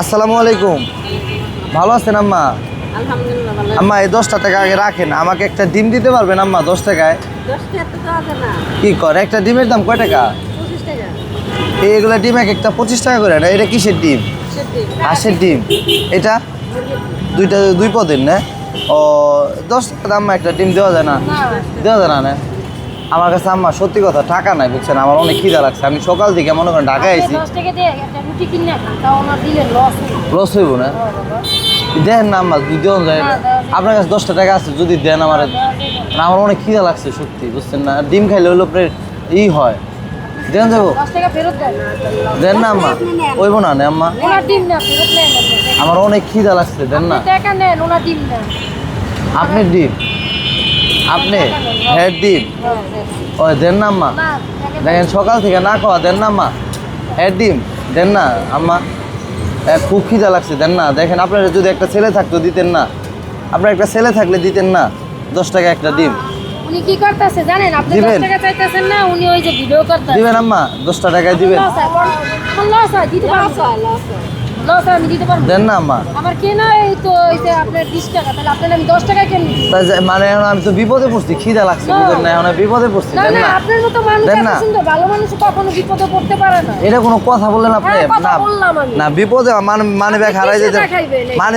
আসসালামু আলাইকুম। ভালো আছেন আম্মা? আলহামদুলিল্লাহ আম্মা এই দশটা টাকা আগে রাখেন। আমাকে একটা ডিম দিতে পারবেন আম্মা দশ টাকায়? কি করে? একটা ডিমের দাম কয় টাকা? এইগুলা ডিম এক একটা পঁচিশ টাকা করে না? এটা কিসের ডিম? হাঁসের ডিম। এটা? দুইটা দুই পদের না? ও দশ টাকা দাম একটা ডিম দেওয়া যায় না। দেওয়া যায় না না? আমার কাছে আম্মা সত্যি কথা টাকা নাই বুঝছেন? আমার অনেক খিদা লাগছে। আমি সকাল থেকে মনে করেন ঢাকায় দিলে লস হইব। না? দেন না আম্মা দেওয়া যায়। আপনার কাছে দশটা টাকা আছে যদি দেন আমার। আমার অনেক খিদা লাগছে সত্যি বুঝছেন না? ডিম খাইলে হলো আপনার ই হয়। দেন যাব। দেন। না আম্মা ওইব না নে আম্মা আমার অনেক খিদা লাগছে দেন না। আপনি ডিম? আপনি হেড দিন। ও দেন না আম্মা। দেখেন সকাল থেকে না খাওয়া দেন না আম্মা। হেড ডিম দেন না আম্মা। খুব খিদা লাগছে দেন না। দেখেন আপনার যদি একটা ছেলে থাকতো দিতেন না। আপনার একটা ছেলে থাকলে দিতেন না। দশ টাকা একটা ডিম। উনি কি করতেছে জানেন? আপনি দশ দিবেন? টাকা চাইতেছেন না উনি ওই যে ভিডিও করতেছে। দিবেন আম্মা দশটা টাকায় দিবেন। লস হয় লস হয়। লস আমি দিতে পারব? দেন না আম্মা আমার কেনা এই তো এই যে আপনার বিশ টাকা তাহলে আপনার আমি দশ টাকায় কেন দিচ্ছি তা যে- মানে এখন আমি তো বিপদে পড়ছি খিদা লাগছে না। না? এখন বিপদে পড়ছি না না না। আপনার মতো মানুষ এত সুন্দর ভালো মানুষ কখনো বিপদে পড়তে পারে না। এটা কোনো কথা বললেন আপনি? হ্যাঁ, না বিপদে মানে মানি ব্যাগ হারাই যেতে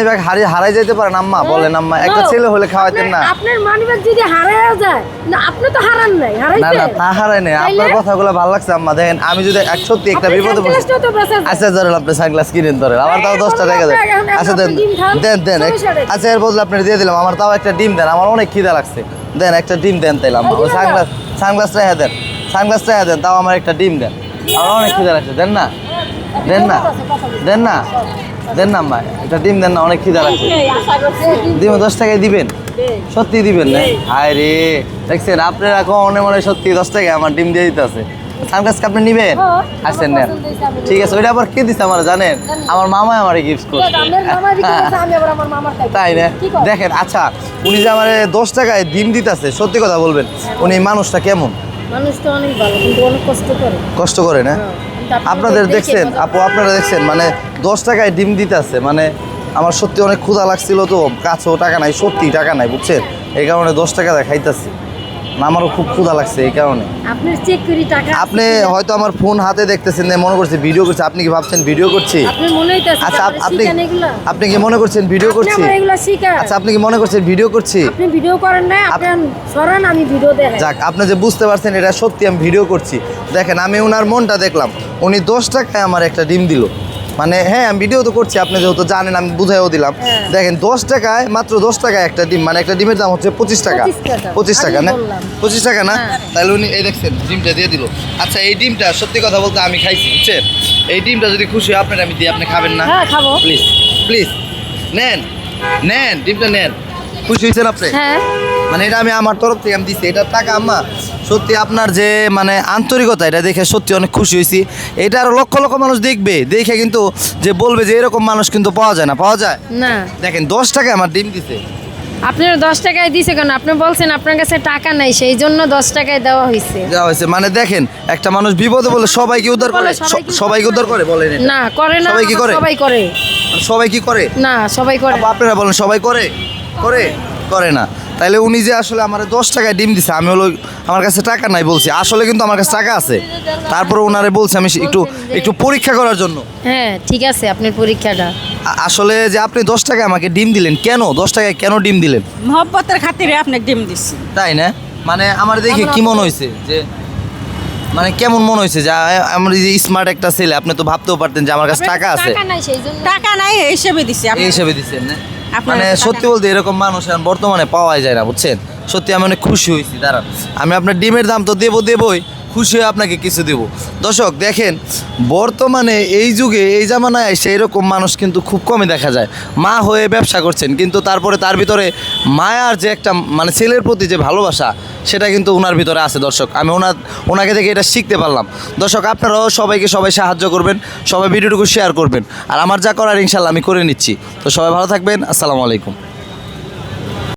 ব্যাগ হারিয়ে হারাই যেতে পারেন আম্মা বলেন আম্মা একটা ছেলে হলে খাওয়াইতেন না। আপনার- যদি হারায় যায় না আপনি তো হারান নাই না না তা হারাই নেই। আপনার কথাগুলো ভালো লাগছে আম্মা দেখেন আমি যদি এক সত্যি একটা বিপদে পড়ছি। আচ্ছা ধরেন আপনি সানগ্লাস কিনেন ধরেন। আমার তাও দশটা টাকা দেন আচ্ছা দেন দেন দেন। আচ্ছা এর বদলে আপনি দিয়ে দিলাম। আমার তাও একটা ডিম দেন। আমার অনেক খিদা লাগছে। দেন একটা ডিম দেন তাইলাম? সানগ্লাস সানগ্লাসটা হ্যাঁ দেন। সানগ্লাসটা হ্যাঁ দেন তাও আমার একটা ডিম দেন। আমার অনেক খিদা লাগছে। দেন না। দেন না। দেন না। দেন না আম্মা। একটা ডিম দেন না অনেক খিদা লাগছে। ডিম দশ টাকায় দিবেন। সত্যি দিবেন না? হায় রে। দেখছেন আপনারা মনে মনে সত্যি দশ টাকায় আমার ডিম দিয়ে দিতে আছে সানগ্লাস আপনি নিবেন? হ্যাঁ, নেন। হয়েছে, আমি ঠিক আছে ওইটা আবার কে দিচ্ছে আমার জানেন? আমার মামা আমার গিফট করছে। তাই না? দেখেন আচ্ছা উনি যে আমার দশ টাকায় ডিম দিতেছে সত্যি কথা বলবেন উনি মানুষটা কেমন? মানুষ তো অনেক ভালো কিন্তু অনেক কষ্ট করে। কষ্ট করে না? আপনাদের দেখছেন আপু আপনারা দেখছেন মানে দশ টাকায় ডিম দিতেছে মানে আমার সত্যি অনেক ক্ষুধা লাগছিল তো কাছেও টাকা নাই সত্যি টাকা নাই বুঝছেন? এই কারণে দশ টাকা দিয়ে খাইতেছি আমারও খুব ক্ষুধা লাগছে এই কারণে। আপনার চেক করি টাকা আপনি হয়তো আমার ফোন হাতে দেখতেছেন মনে করছে ভিডিও করছে আপনি কি ভাবছেন ভিডিও করছি? আচ্ছা আপনি আপ- আপনি আপনি কি মনে করছেন ভিডিও আপনি করছি? আচ্ছা আপনি কি মনে করছেন ভিডিও করছি? আপনি ভিডিও করেন না আপনি সরান আমি ভিডিও দেখাই। যাক আপনি যে বুঝতে পারছেন এটা সত্যি আমি ভিডিও করছি। দেখেন আমি ওনার মনটা দেখলাম। উনি দশ টাকায় আমার একটা ডিম দিল। মানে হ্যাঁ আমি ভিডিও তো করছি আপনি যেহেতু জানেন আমি বুঝাইও দিলাম। হ্যাঁ। দেখেন দশ টাকায় মাত্র দশ টাকায় একটা ডিম মানে একটা ডিমের দাম হচ্ছে পঁচিশ টাকা। পঁচিশ টাকা না? পঁচিশ টাকা না? হ্যাঁ। তাহলে উনি এই দেখছেন ডিমটা দিয়ে দিল। আচ্ছা এই ডিমটা সত্যি কথা বলতে আমি খাইছি বুঝছেন? এই ডিমটা যদি খুশি হয় আপনার আমি দিই আপনি খাবেন না। হ্যাঁ খাব। প্লিজ প্লিজ নেন নেন ডিমটা নেন। খুশি হয়েছেন আপনি? হ্যাঁ। মানে এটা আমি আমার তরফ থেকে আমি দিচ্ছি এটার টাকা আম্মা। সত্যি আপনার যে মানে আন্তরিকতা এটা দেখে সত্যি অনেক খুশি হয়েছি। এটা আরও লক্ষ লক্ষ মানুষ দেখবে দেখে কিন্তু যে বলবে যে এরকম মানুষ কিন্তু পাওয়া যায় না পাওয়া যায়? না। দেখেন দশ টাকা আমার ডিম দিছে। আপনার দশ টাকায় দিছে কেন? আপনি বলছেন আপনার কাছে টাকা নাই সেই জন্য দশ টাকায় দেওয়া হয়েছে। দেওয়া হয়েছে। মানে দেখেন একটা মানুষ বিপদে বলে সবাইকে উদ্ধার করে। সবাইকে উদ্ধার করে বলেন না করে না সবাই কি করে? সবাই করে। সবাই কি করে? না সবাই করে। আপনারা বলেন সবাই করে? করে? করে না। তাইলে উনি যে আসলে আমার দশ টাকায় ডিম দিছে আমি হলো আমার কাছে টাকা নাই বলছি। আসলে কিন্তু আমার কাছে টাকা আছে। তারপরে ওনারে বলছি আমি একটু একটু পরীক্ষা করার জন্য। হ্যাঁ ঠিক আছে আপনার পরীক্ষাটা। আসলে যে আপনি দশ টাকা আমাকে ডিম দিলেন কেন? দশ টাকায় কেন ডিম দিলেন? মহব্বতের খাতিরে আপনাকে ডিম দিচ্ছি। তাই না? মানে আমার দেখে কি মনে হয়েছে যে মানে কেমন মনে হয়েছে যে আমার যে স্মার্ট একটা ছেলে আপনি তো ভাবতেও পারতেন যে আমার কাছে টাকা আছে। টাকা নাই সেই জন্য। টাকা নাই এই হিসেবে দিছি হিসেবে দিচ্ছেন না? মানে সত্যি বলতে এরকম মানুষ এখন বর্তমানে পাওয়াই যায় না বুঝছেন? সত্যি আমি অনেক খুশি হয়েছি, দাঁড়ান। আমি আপনার ডিমের দাম তো দেবো দেবই, খুশি হয়ে আপনাকে কিছু দেবো। দর্শক, দেখেন, বর্তমানে এই যুগে, এই জামানায় এসে এরকম মানুষ কিন্তু খুব কমই দেখা যায়। মা হয়ে ব্যবসা করছেন, কিন্তু তারপরে তার ভিতরে মায়ার যে একটা মানে ছেলের প্রতি যে ভালোবাসা, সেটা কিন্তু ওনার ভিতরে আছে, দর্শক। আমি ওনার, ওনাকে থেকে এটা শিখতে পারলাম। দর্শক, আপনারাও সবাইকে সবাই সাহায্য করবেন, সবাই ভিডিওটুকু শেয়ার করবেন। আর আমার যা করার, ইনশাল্লাহ আমি করে নিচ্ছি। তো সবাই ভালো থাকবেন, আসসালামু আলাইকুম।